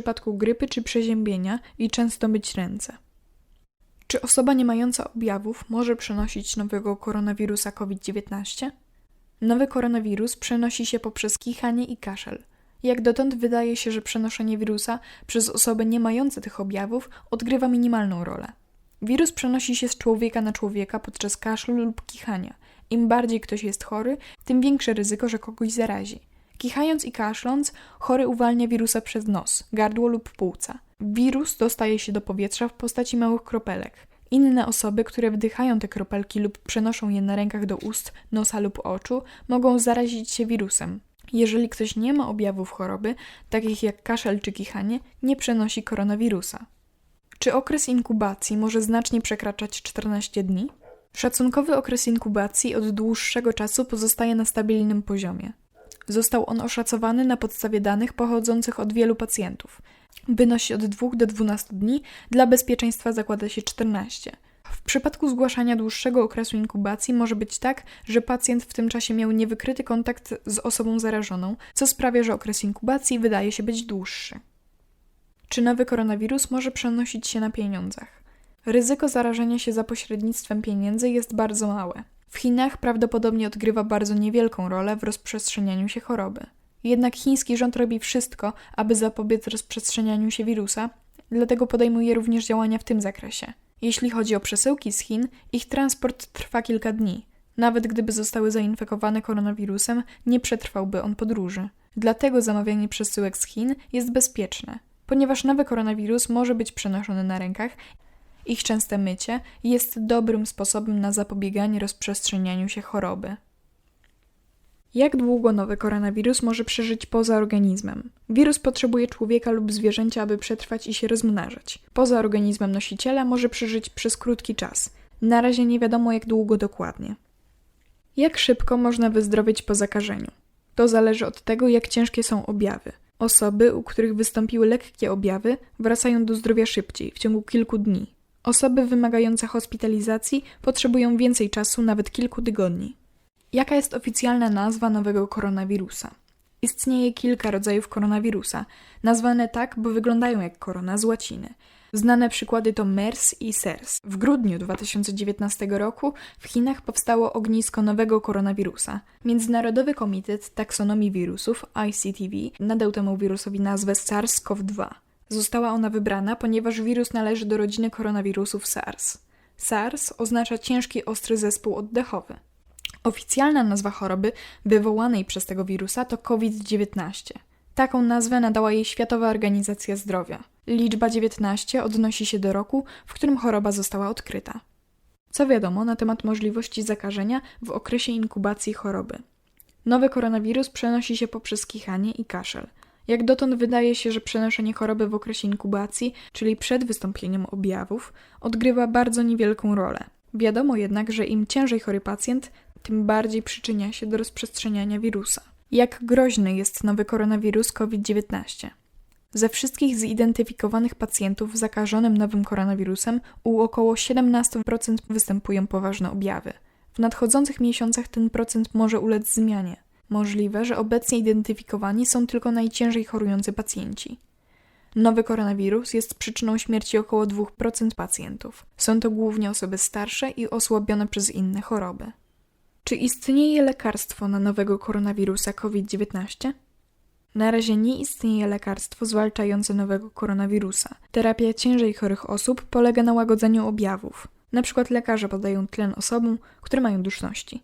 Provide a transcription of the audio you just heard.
przypadku grypy czy przeziębienia i często myć ręce. Czy osoba nie mająca objawów może przenosić nowego koronawirusa COVID-19? Nowy koronawirus przenosi się poprzez kichanie i kaszel. Jak dotąd wydaje się, że przenoszenie wirusa przez osoby nie mające tych objawów odgrywa minimalną rolę. Wirus przenosi się z człowieka na człowieka podczas kaszlu lub kichania. Im bardziej ktoś jest chory, tym większe ryzyko, że kogoś zarazi. Kichając i kaszląc, chory uwalnia wirusa przez nos, gardło lub płuca. Wirus dostaje się do powietrza w postaci małych kropelek. Inne osoby, które wdychają te kropelki lub przenoszą je na rękach do ust, nosa lub oczu, mogą zarazić się wirusem. Jeżeli ktoś nie ma objawów choroby, takich jak kaszel czy kichanie, nie przenosi koronawirusa. Czy okres inkubacji może znacznie przekraczać 14 dni? Szacunkowy okres inkubacji od dłuższego czasu pozostaje na stabilnym poziomie. Został on oszacowany na podstawie danych pochodzących od wielu pacjentów. Wynosi od 2 do 12 dni, dla bezpieczeństwa zakłada się 14. W przypadku zgłaszania dłuższego okresu inkubacji może być tak, że pacjent w tym czasie miał niewykryty kontakt z osobą zarażoną, co sprawia, że okres inkubacji wydaje się być dłuższy. Czy nowy koronawirus może przenosić się na pieniądzach? Ryzyko zarażenia się za pośrednictwem pieniędzy jest bardzo małe. W Chinach prawdopodobnie odgrywa bardzo niewielką rolę w rozprzestrzenianiu się choroby. Jednak chiński rząd robi wszystko, aby zapobiec rozprzestrzenianiu się wirusa, dlatego podejmuje również działania w tym zakresie. Jeśli chodzi o przesyłki z Chin, ich transport trwa kilka dni. Nawet gdyby zostały zainfekowane koronawirusem, nie przetrwałby on podróży. Dlatego zamawianie przesyłek z Chin jest bezpieczne. Ponieważ nowy koronawirus może być przenoszony na rękach, ich częste mycie jest dobrym sposobem na zapobieganie rozprzestrzenianiu się choroby. Jak długo nowy koronawirus może przeżyć poza organizmem? Wirus potrzebuje człowieka lub zwierzęcia, aby przetrwać i się rozmnażać. Poza organizmem nosiciela może przeżyć przez krótki czas. Na razie nie wiadomo jak długo dokładnie. Jak szybko można wyzdrowieć po zakażeniu? To zależy od tego, jak ciężkie są objawy. Osoby, u których wystąpiły lekkie objawy, wracają do zdrowia szybciej, w ciągu kilku dni. Osoby wymagające hospitalizacji potrzebują więcej czasu, nawet kilku tygodni. Jaka jest oficjalna nazwa nowego koronawirusa? Istnieje kilka rodzajów koronawirusa, nazwane tak, bo wyglądają jak korona z łaciny. Znane przykłady to MERS i SARS. W grudniu 2019 roku w Chinach powstało ognisko nowego koronawirusa. Międzynarodowy Komitet Taksonomii Wirusów ICTV nadał temu wirusowi nazwę SARS-CoV-2. Została ona wybrana, ponieważ wirus należy do rodziny koronawirusów SARS. SARS oznacza ciężki ostry zespół oddechowy. Oficjalna nazwa choroby wywołanej przez tego wirusa to COVID-19. Taką nazwę nadała jej Światowa Organizacja Zdrowia. Liczba 19 odnosi się do roku, w którym choroba została odkryta. Co wiadomo na temat możliwości zakażenia w okresie inkubacji choroby? Nowy koronawirus przenosi się poprzez kichanie i kaszel. Jak dotąd wydaje się, że przenoszenie choroby w okresie inkubacji, czyli przed wystąpieniem objawów, odgrywa bardzo niewielką rolę. Wiadomo jednak, że im ciężej chory pacjent, tym bardziej przyczynia się do rozprzestrzeniania wirusa. Jak groźny jest nowy koronawirus COVID-19? Ze wszystkich zidentyfikowanych pacjentów zakażonym nowym koronawirusem u około 17% występują poważne objawy. W nadchodzących miesiącach ten procent może ulec zmianie. Możliwe, że obecnie identyfikowani są tylko najciężej chorujący pacjenci. Nowy koronawirus jest przyczyną śmierci około 2% pacjentów. Są to głównie osoby starsze i osłabione przez inne choroby. Czy istnieje lekarstwo na nowego koronawirusa COVID-19? Na razie nie istnieje lekarstwo zwalczające nowego koronawirusa. Terapia ciężej chorych osób polega na łagodzeniu objawów. Na przykład lekarze podają tlen osobom, które mają duszności.